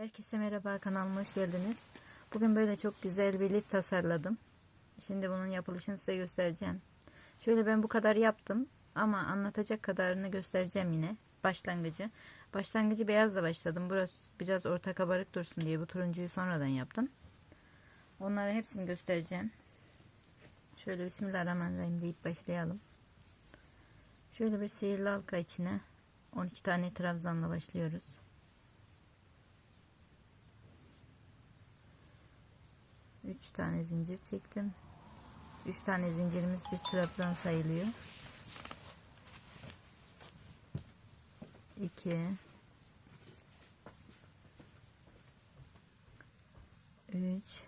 Herkese merhaba kanalıma hoş geldiniz. Bugün böyle çok güzel bir lif tasarladım. Şimdi bunun yapılışını size göstereceğim. Şöyle ben bu kadar yaptım ama anlatacak kadarını göstereceğim yine. Başlangıcı. Başlangıcı beyazla başladım. Burası biraz orta kabarık dursun diye bu turuncuyu sonradan yaptım. Onları hepsini göstereceğim. Şöyle Bismillahirrahmanirrahim deyip başlayalım. Şöyle bir sihirli halka içine 12 tane trabzanla başlıyoruz. 3 tane zincir çektim. 3 tane zincirimiz bir trabzan sayılıyor. 2 3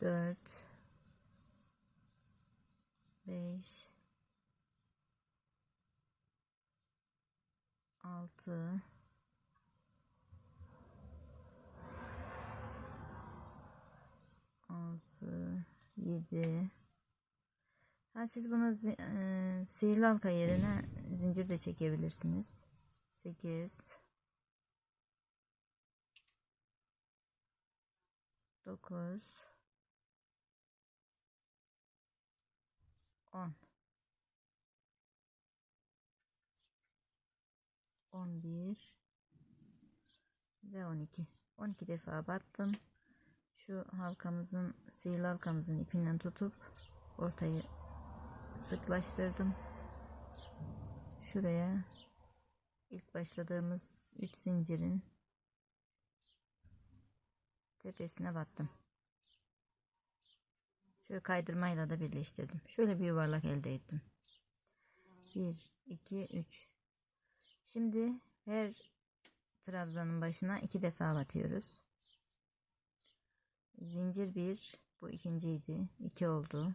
4 5 6 idi. Ha siz buna e, sihirli halka yerine zincir de çekebilirsiniz. 8 9 10 11 ve 12 12 defa battım şu halkamızın sihirli halkamızın ipinden tutup ortayı sıklaştırdım. Şuraya ilk başladığımız 3 zincirin tepesine battım. Şöyle kaydırmayla da birleştirdim. Şöyle bir yuvarlak elde ettim. 1 2 3 Şimdi her trabzanın başına iki defa batıyoruz. Zincir bir. Bu ikinciydi. iki oldu.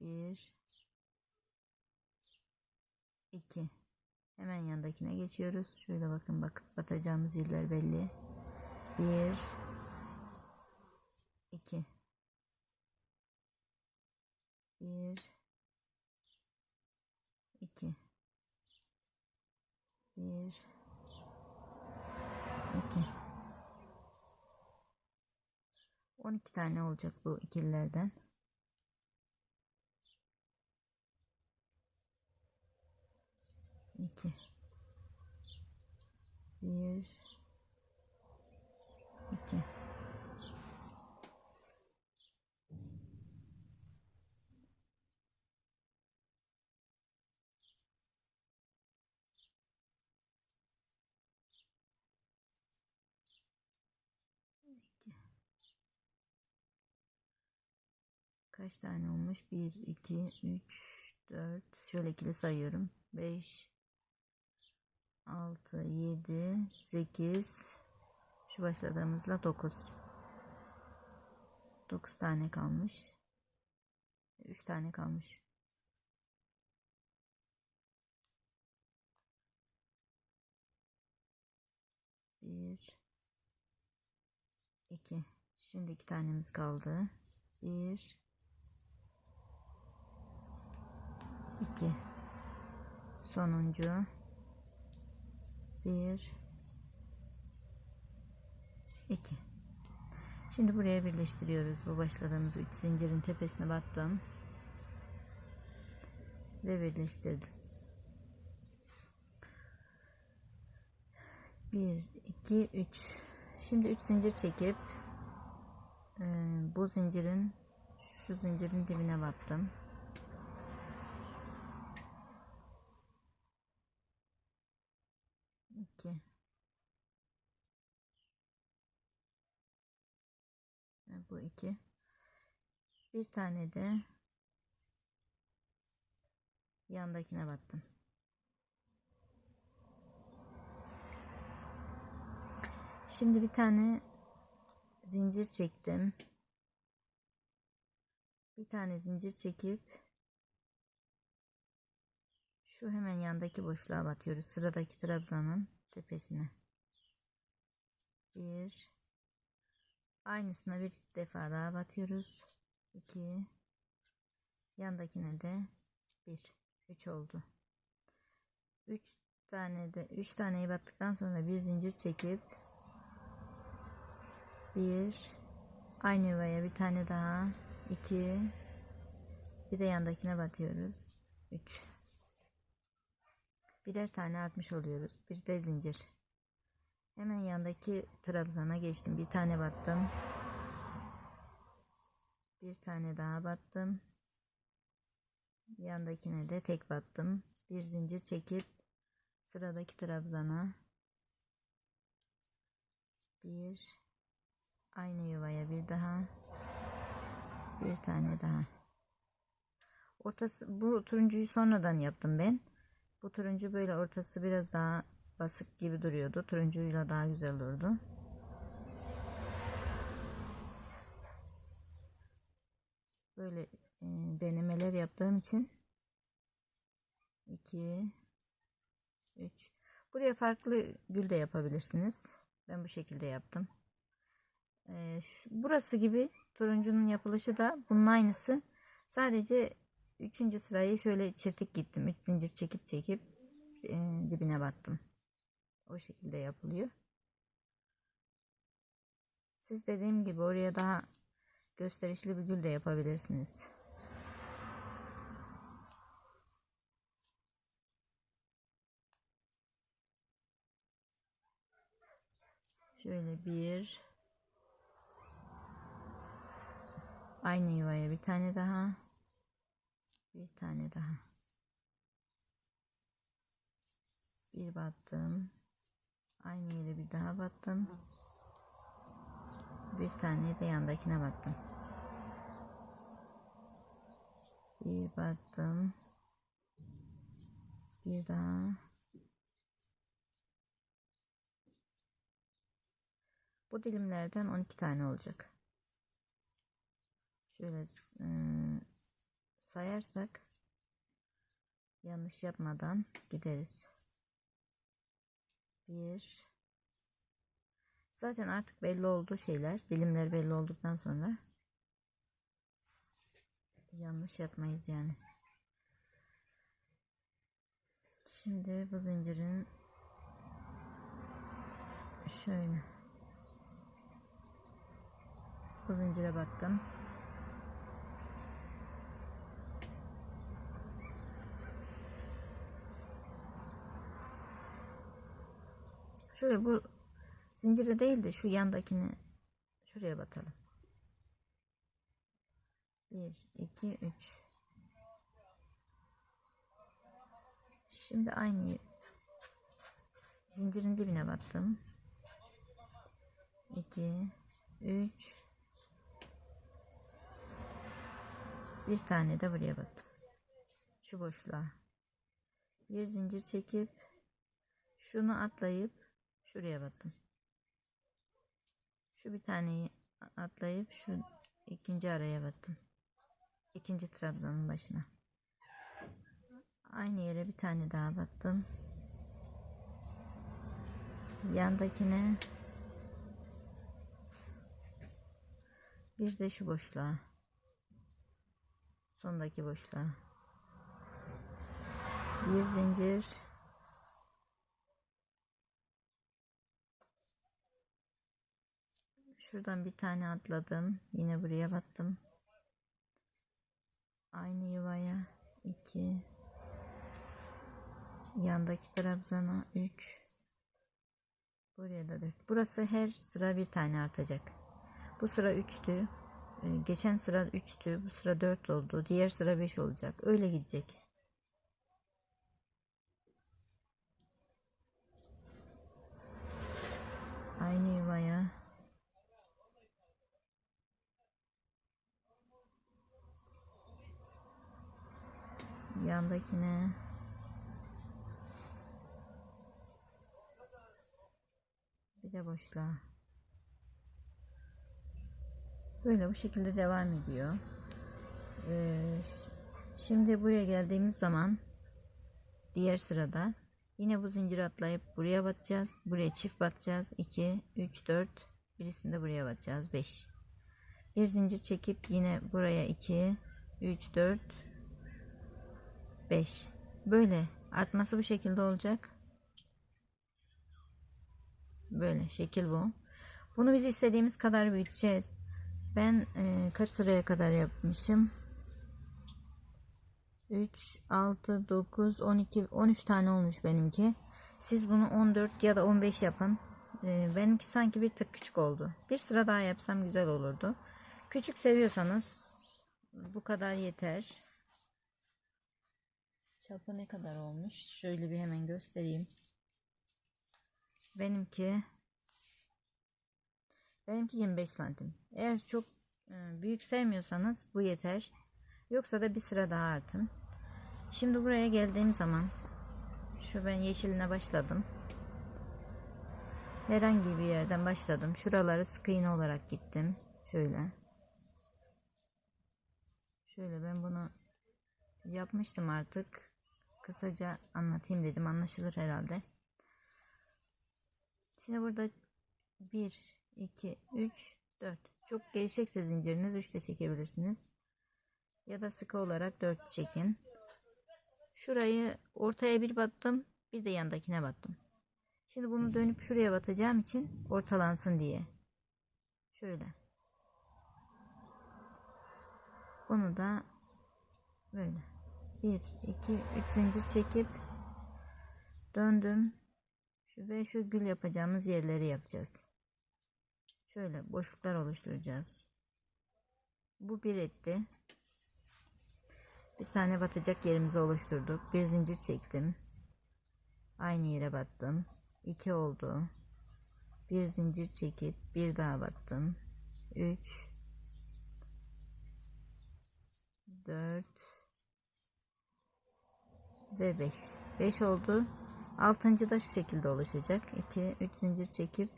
Bir. iki. Hemen yandakine geçiyoruz. Şöyle bakın bak batacağımız yerler belli. Bir. iki. Bir. iki. Bir. iki. 12 tane olacak bu ikililerden. İki. Bir. iki. iki. Kaç tane olmuş? 1, 2, 3, 4. Şöyle ikili sayıyorum. 5, 6, 7, 8. Şu başladığımızla 9. 9 tane kalmış. 3 tane kalmış. Bir, iki. Şimdi iki tanemiz kaldı. Bir, 2 sonuncu 1 2 Şimdi buraya birleştiriyoruz. Bu başladığımız 3 zincirin tepesine battım. Ve birleştirdim. 1 2 3 Şimdi 3 zincir çekip bu zincirin şu zincirin dibine battım. 2 bu iki. Bir tane de yandakine battım. Şimdi bir tane zincir çektim. Bir tane zincir çekip şu hemen yandaki boşluğa batıyoruz. Sıradaki trabzanın tepesine. Bir. Aynısına bir defa daha batıyoruz. İki. Yandakine de bir. 3 oldu. 3 tane de 3 taneyi battıktan sonra bir zincir çekip bir aynı yuvaya bir tane daha 2 bir de yandakine batıyoruz. 3 birer tane atmış oluyoruz. Bir de zincir. Hemen yandaki trabzana geçtim. Bir tane battım. Bir tane daha battım. Yandakine de tek battım. Bir zincir çekip sıradaki trabzana bir aynı yuvaya bir daha bir tane daha. Ortası bu turuncuyu sonradan yaptım ben. Bu turuncu böyle ortası biraz daha basık gibi duruyordu. Turuncuyla daha güzel olurdu. Böyle e, denemeler yaptığım için 2 3 Buraya farklı gül de yapabilirsiniz. Ben bu şekilde yaptım. E, şu, burası gibi turuncunun yapılışı da bunun aynısı. Sadece üçüncü sırayı şöyle çirtik gittim. Üç zincir çekip çekip e, dibine battım. O şekilde yapılıyor. Siz dediğim gibi oraya daha gösterişli bir gül de yapabilirsiniz. Şöyle bir aynı yuvaya bir tane daha bir tane daha. Bir battım. Aynı yere bir daha battım. Bir tane de yandakine battım. Bir battım. Bir daha. Bu dilimlerden 12 tane olacak. Şöyle e, sayarsak yanlış yapmadan gideriz. Bir. Zaten artık belli oldu şeyler dilimler belli olduktan sonra yanlış yapmayız yani. Şimdi bu zincirin şöyle. Bu zincire battım Şöyle bu zincire değil de şu yandakini şuraya batalım. 1 2 3 Şimdi aynı zincirin dibine battım. 2 3 bir tane de buraya battım. Şu boşluğa. Bir zincir çekip şunu atlayıp Şuraya battım. Şu bir taneyi atlayıp şu ikinci araya battım. İkinci trabzanın başına. Aynı yere bir tane daha battım. Yandakine bir de şu boşluğa. Sondaki boşluğa. Bir zincir Şuradan bir tane atladım. Yine buraya battım. Aynı yuvaya. 2 yandaki trabzana 3 buraya da 4 burası her sıra bir tane artacak. Bu sıra 3'tü ee, geçen sıra 3'tü bu sıra 4 oldu. Diğer sıra 5 olacak. Öyle gidecek yandakine. Bir de boşluğa. Böyle bu şekilde devam ediyor. Ee, şimdi buraya geldiğimiz zaman diğer sırada yine bu zincir atlayıp buraya batacağız buraya çift batacağız 2 3 4 birisinde buraya batacağız 5 bir zincir çekip yine buraya 2 3 4 5 Böyle artması bu şekilde olacak. Böyle şekil bu. Bunu biz istediğimiz kadar büyüteceğiz. Ben e, kaç sıraya kadar yapmışım? 3, 6, 9, 12, 13 tane olmuş benimki. Siz bunu 14 ya da 15 yapın. E, benimki sanki bir tık küçük oldu. Bir sıra daha yapsam güzel olurdu. Küçük seviyorsanız bu kadar yeter. Çapı ne kadar olmuş? Şöyle bir hemen göstereyim. Benimki benimki 25 santim. Eğer çok e, büyük sevmiyorsanız bu yeter. Yoksa da bir sıra daha artın. Şimdi buraya geldiğim zaman şu ben yeşiline başladım. Herhangi bir yerden başladım. Şuraları sık iğne olarak gittim. Şöyle. Şöyle ben bunu yapmıştım artık. Kısaca anlatayım dedim. Anlaşılır herhalde. Şimdi burada 1, 2, 3, 4. Çok gevşekse zinciriniz 3 de çekebilirsiniz. Ya da sıkı olarak 4 çekin. Şurayı ortaya bir battım. Bir de yandakine battım. Şimdi bunu dönüp şuraya batacağım için ortalansın diye. Şöyle. Bunu da böyle. 1, 2, 3 zincir çekip döndüm. Şu ve şu gül yapacağımız yerleri yapacağız. Şöyle boşluklar oluşturacağız. Bu bir etti. Bir tane batacak yerimizi oluşturduk. Bir zincir çektim. Aynı yere battım. 2 oldu. Bir zincir çekip bir daha battım. 3 4 ve 5 5 oldu. Altıncı da şu şekilde oluşacak. 2 3 zincir çekip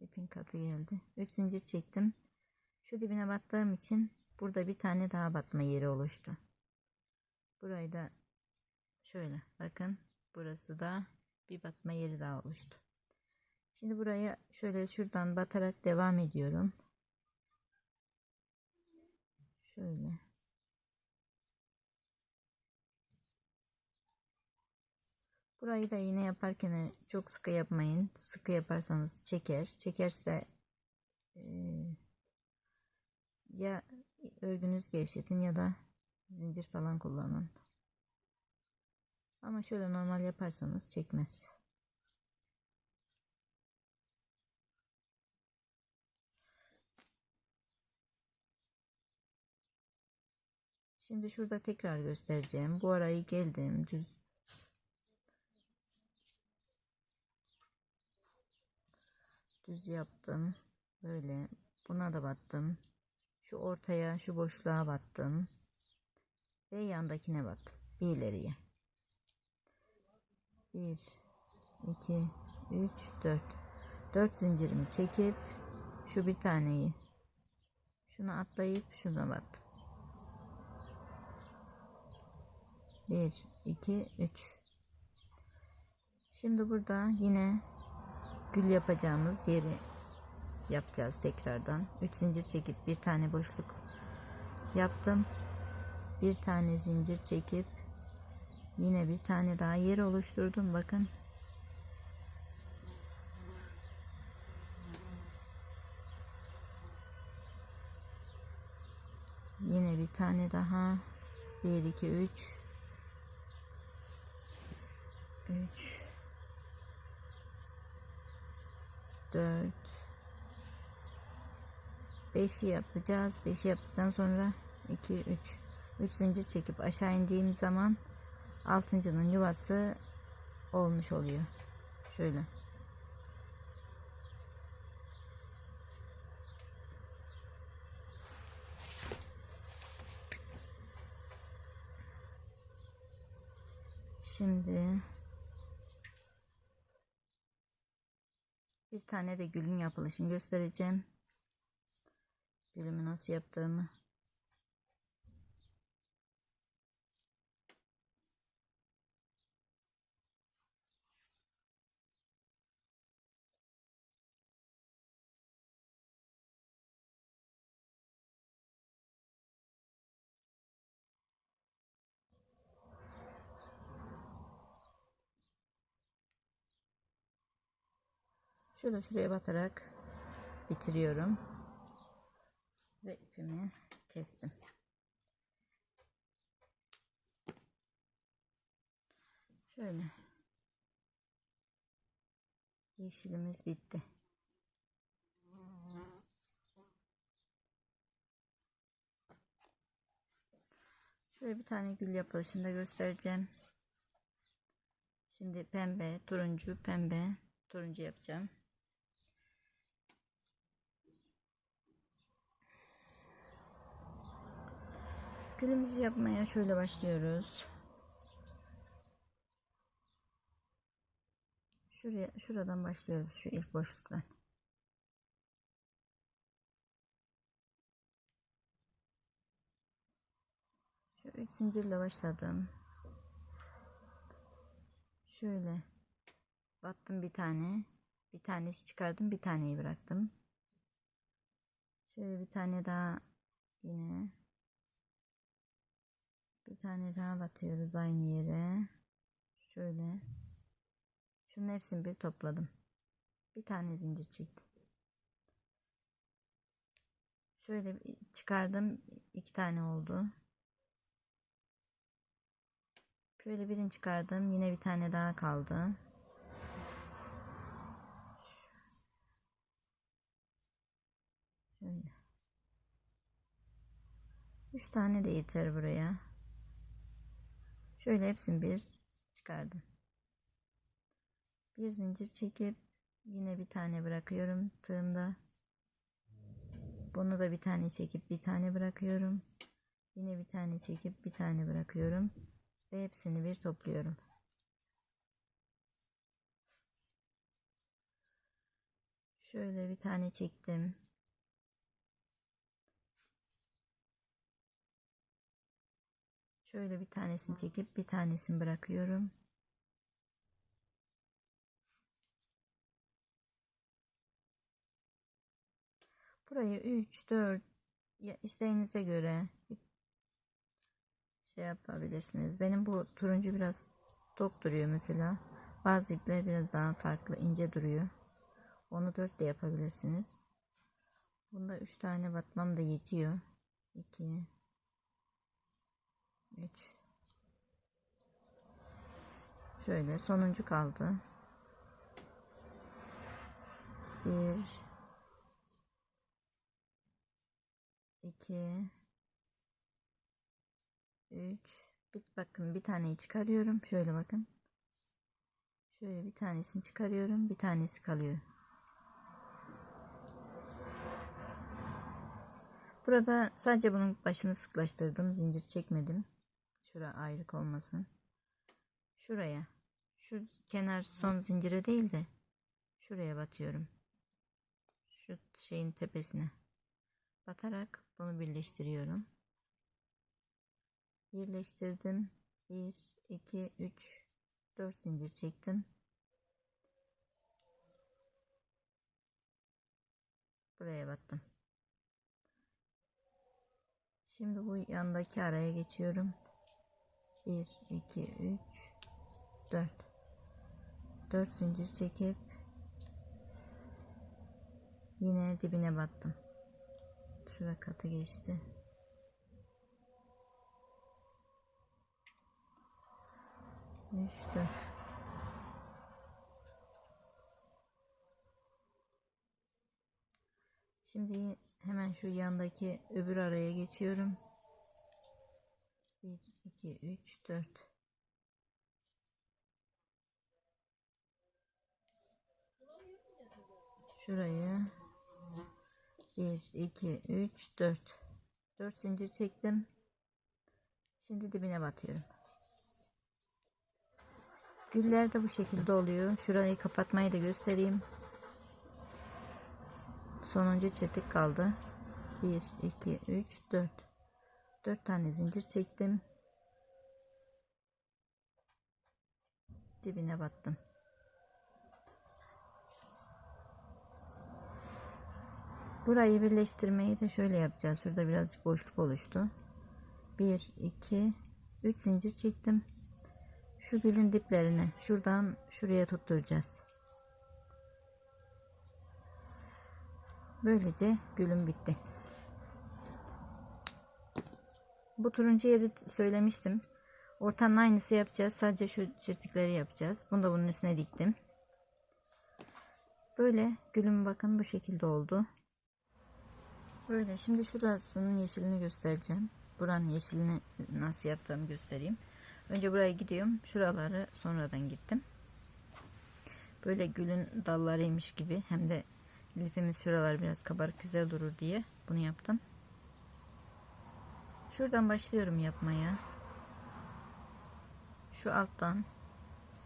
ipin katı geldi. 3 zincir çektim. Şu dibine battığım için burada bir tane daha batma yeri oluştu. Burayı da şöyle bakın burası da bir batma yeri daha oluştu. Şimdi buraya şöyle şuradan batarak devam ediyorum. Şöyle Burayı da yine yaparken çok sıkı yapmayın. Sıkı yaparsanız çeker. Çekerse e, ya örgünüz gevşetin ya da zincir falan kullanın. Ama şöyle normal yaparsanız çekmez. Şimdi şurada tekrar göstereceğim. Bu arayı geldim düz düz yaptım. Böyle buna da battım. Şu ortaya şu boşluğa battım. Ve yandakine battım. Bir ileriye. 1 2 3 4 4 zincirimi çekip şu bir taneyi şunu atlayıp şuna battım. 1 2 3 Şimdi burada yine gül yapacağımız yeri yapacağız tekrardan. 3 zincir çekip bir tane boşluk yaptım. Bir tane zincir çekip yine bir tane daha yer oluşturdum. Bakın. Yine bir tane daha. 1 2 3 3 4 5'i yapacağız. 5'i yaptıktan sonra 2 3 3 zincir çekip aşağı indiğim zaman altıncının yuvası olmuş oluyor. Şöyle. Şimdi Bir tane de gülün yapılışını göstereceğim. Gülümü nasıl yaptığımı. Şöyle şuraya batarak bitiriyorum. Ve ipimi kestim. Şöyle. Yeşilimiz bitti. Şöyle bir tane gül yapılışını da göstereceğim. Şimdi pembe, turuncu, pembe, turuncu yapacağım. Gülümüzü yapmaya şöyle başlıyoruz. Şuraya, şuradan başlıyoruz şu ilk boşluktan. Şu üç zincirle başladım. Şöyle battım bir tane. Bir tanesi çıkardım, bir taneyi bıraktım. Şöyle bir tane daha yine bir tane daha batıyoruz aynı yere. Şöyle. Şunun hepsini bir topladım. Bir tane zincir çektim. Şöyle çıkardım. iki tane oldu. Şöyle birini çıkardım. Yine bir tane daha kaldı. Şöyle. Üç tane de yeter buraya. Şöyle hepsini bir çıkardım. Bir zincir çekip yine bir tane bırakıyorum tığımda. Bunu da bir tane çekip bir tane bırakıyorum. Yine bir tane çekip bir tane bırakıyorum ve hepsini bir topluyorum. Şöyle bir tane çektim. Şöyle bir tanesini çekip bir tanesini bırakıyorum. Burayı 3, 4 ya isteğinize göre şey yapabilirsiniz. Benim bu turuncu biraz tok duruyor mesela. Bazı ipler biraz daha farklı ince duruyor. Onu 4 de yapabilirsiniz. Bunda 3 tane batmam da yetiyor. 2 3 Şöyle sonuncu kaldı. 1 2 3 bir bakın bir taneyi çıkarıyorum. Şöyle bakın. Şöyle bir tanesini çıkarıyorum. Bir tanesi kalıyor. Burada sadece bunun başını sıklaştırdım. Zincir çekmedim. Şura ayrık olmasın. Şuraya. Şu kenar son zincire değil de şuraya batıyorum. Şu şeyin tepesine. Batarak bunu birleştiriyorum. Birleştirdim. 1, 2, 3, 4 zincir çektim. Buraya battım. Şimdi bu yandaki araya geçiyorum. 1, 2, 3, 4. 4 zincir çekip yine dibine battım. Şura katı geçti. Üç, dört. Şimdi hemen şu yandaki öbür araya geçiyorum. 1, 2, 3, 4. Şurayı 1, 2, 3, 4. 4 zincir çektim. Şimdi dibine batıyorum. Güller de bu şekilde oluyor. Şurayı kapatmayı da göstereyim. Sonuncu çiftlik kaldı. 1, 2, 3, 4. 4 tane zincir çektim. Dibine battım. Burayı birleştirmeyi de şöyle yapacağız. Şurada birazcık boşluk oluştu. 1, 2, 3 zincir çektim. Şu gülün diplerini şuradan şuraya tutturacağız. Böylece gülüm bitti. Bu turuncu yeri söylemiştim. Ortanın aynısı yapacağız. Sadece şu çirtikleri yapacağız. Bunu da bunun üstüne diktim. Böyle gülüm bakın bu şekilde oldu. Böyle şimdi şurasının yeşilini göstereceğim. Buranın yeşilini nasıl yaptığımı göstereyim. Önce buraya gidiyorum. Şuraları sonradan gittim. Böyle gülün dallarıymış gibi hem de lifimiz şuralar biraz kabarık güzel durur diye bunu yaptım. Şuradan başlıyorum yapmaya. Şu alttan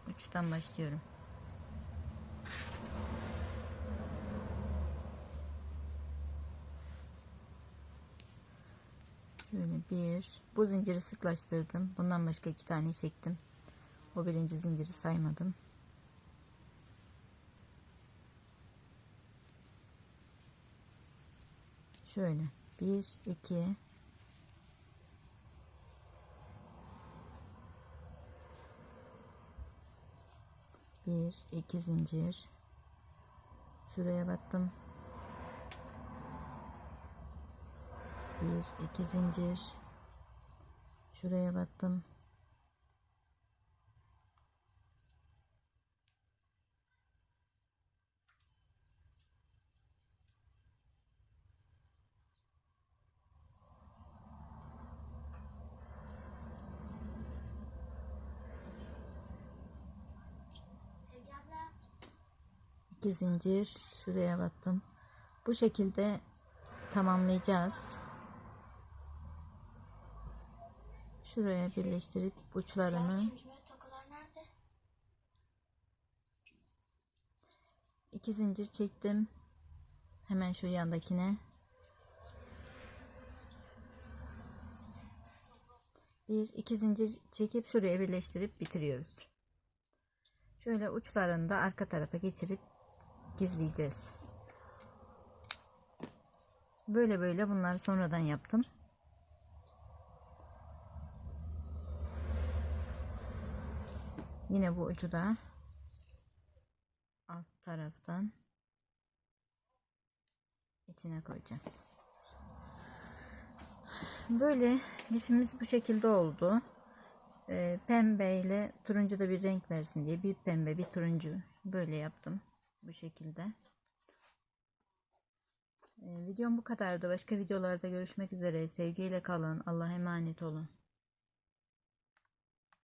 uçtan başlıyorum. Şöyle bir. Bu zinciri sıklaştırdım. Bundan başka iki tane çektim. O birinci zinciri saymadım. Şöyle. Bir, iki. Bir, iki zincir. Şuraya battım. Bir, iki zincir. Şuraya battım. İki zincir şuraya battım. Bu şekilde tamamlayacağız. Şuraya birleştirip uçlarını iki zincir çektim. Hemen şu yandakine. Bir iki zincir çekip şuraya birleştirip bitiriyoruz. Şöyle uçlarını da arka tarafa geçirip gizleyeceğiz. Böyle böyle bunları sonradan yaptım. Yine bu ucu da alt taraftan içine koyacağız. Böyle lifimiz bu şekilde oldu. Ee, pembe ile turuncu da bir renk versin diye bir pembe bir turuncu böyle yaptım. Bu şekilde. Ee, videom bu kadardı. Başka videolarda görüşmek üzere. Sevgiyle kalın. Allah'a emanet olun.